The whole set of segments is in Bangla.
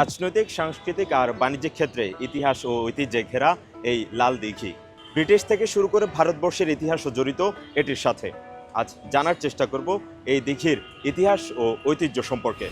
রাজনৈতিক, সাংস্কৃতিক আর বাণিজ্যিক ক্ষেত্রে ইতিহাস ও ঐতিহ্যে ঘেরা এই লাল দিঘি। ব্রিটিশ থেকে শুরু করে ভারতবর্ষের ইতিহাসও জড়িত এটির সাথে। আজ জানার চেষ্টা করব এই দিঘির ইতিহাস ও ঐতিহ্য সম্পর্কে।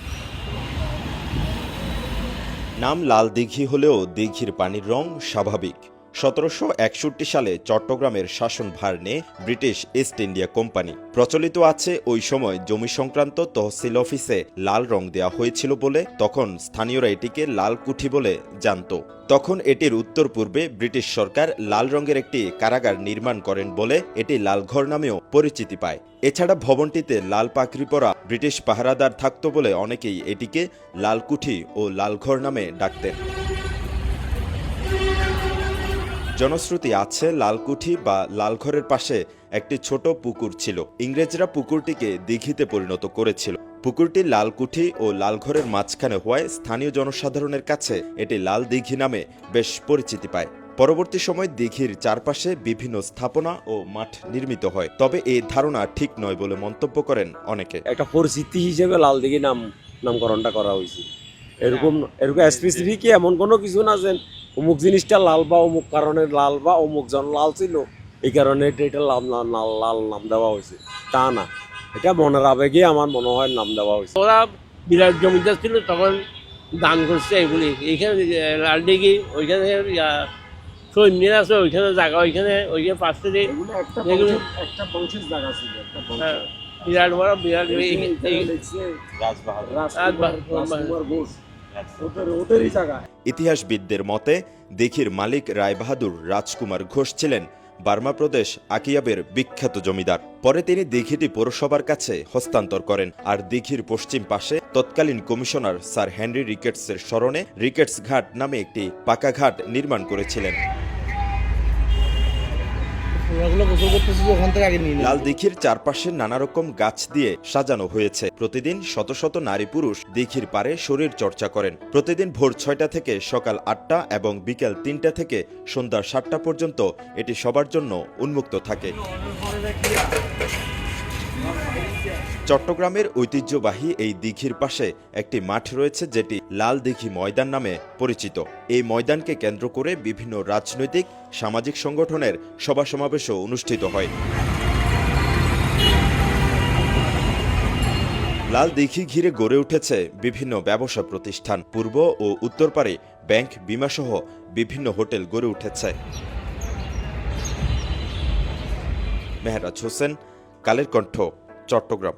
নাম লাল দিঘি হলেও দিঘির পানির রং স্বাভাবিক। সতেরোশো একষট্টি সালে চট্টগ্রামের শাসনভার নেয় ব্রিটিশ ইস্ট ইন্ডিয়া কোম্পানি। প্রচলিত আছে ওই সময় জমি সংক্রান্ত তহসিল অফিসে লাল রং দেওয়া হয়েছিল বলে তখন স্থানীয়রা এটিকে লাল কুঠি বলে জানত। তখন এটির উত্তর পূর্বে ব্রিটিশ সরকার লাল রঙের একটি কারাগার নির্মাণ করেন বলে এটি লালঘর নামেও পরিচিতি পায়। এছাড়া ভবনটিতে লাল পাকড়ি পরা ব্রিটিশ পাহারাদার থাকত বলে অনেকেই এটিকে লালকুঠি ও লালঘর নামে ডাকতেন। জনশ্রুতি আছে, লালকুঠি বা লালঘরের পাশে একটি ছোট পুকুর ছিল। ইংরেজরা পুকুরটিকে দিঘিতে পরিণত করেছিল। পুকুরটি লালকুঠি ও লালঘরের মাঝখানে হওয়ায় স্থানীয় জনসাধারণের কাছে এটি লাল দিঘি নামে বেশ পরিচিতি পায়। পরবর্তী সময় দিঘির চারপাশে বিভিন্ন স্থাপনা ও মাঠ নির্মিত হয়। তবে এই ধারণা ঠিক নয় বলে মন্তব্য করেন অনেকে। একটা পরিচিতি হিসেবে লাল দিঘি নাম, নামকরণটা করা হয়েছে। এরকম এরকম স্পেসিফিক এমন কোনো কিছু না যে অমুক জিনিসটা লাল বা অমুক কারণে লাল বা অমুক জন লাল ছিল এই কারণে এটা লাল লাল লাল লাল নাম দেওয়া হয়েছে। তা না। এটা মনের আবেগে আমার মনে হয় নাম দেওয়া হয়েছে। ওরা বিরাট জমিদার ছিল তখন দান করছে এগুলি। এইখানে লালডিগি ওইখানে সৈন্যের আছে ওইখানে জায়গা ওইখানে ওইখানে পাশে একটা বংশের জায়গা ছিল একটা হ্যাঁ, বিরাট বড় বিরাট এই- এই- ওদেরই জায়গা ইতিহাসবিদদের মতে, দিঘির মালিক রায়বাহাদুর রাজকুমার ঘোষ ছিলেন বার্মা প্রদেশ আকিয়াবের বিখ্যাত জমিদার। পরে তিনি দীঘিটি পৌরসভার কাছে হস্তান্তর করেন আর দীঘির পশ্চিম পাশে তৎকালীন কমিশনার স্যার হেনরি রিকেটসের স্মরণে রিকেটস ঘাট নামে একটি পাকা ঘাট নির্মাণ করেছিলেন। লাল দিঘির চারপাশে নানা রকম গাছ দিয়ে সাজানো হয়েছে। প্রতিদিন শত শত নারী পুরুষ দিঘির পারে শরীর চর্চা করেন। প্রতিদিন ভোর ছয়টা থেকে সকাল আটটা এবং বিকেল তিনটা থেকে সন্ধ্যা সাতটা পর্যন্ত এটি সবার জন্য উন্মুক্ত থাকে। চট্টগ্রামের ঐতিহ্যবাহী এই দিঘির পাশে একটি মাঠ রয়েছে যেটি লাল দিঘি ময়দান নামে পরিচিত। এই ময়দানকে কেন্দ্র করে বিভিন্ন রাজনৈতিক, সামাজিক সংগঠনের সভা সমাবেশও অনুষ্ঠিত হয়। লাল দিঘি ঘিরে গড়ে উঠেছে বিভিন্ন ব্যবসা প্রতিষ্ঠান। পূর্ব ও উত্তর পারে ব্যাংক বিমাসহ বিভিন্ন হোটেল গড়ে উঠেছে। মেহরাজ হোসেন কালের কণ্ঠ চট্টগ্রাম।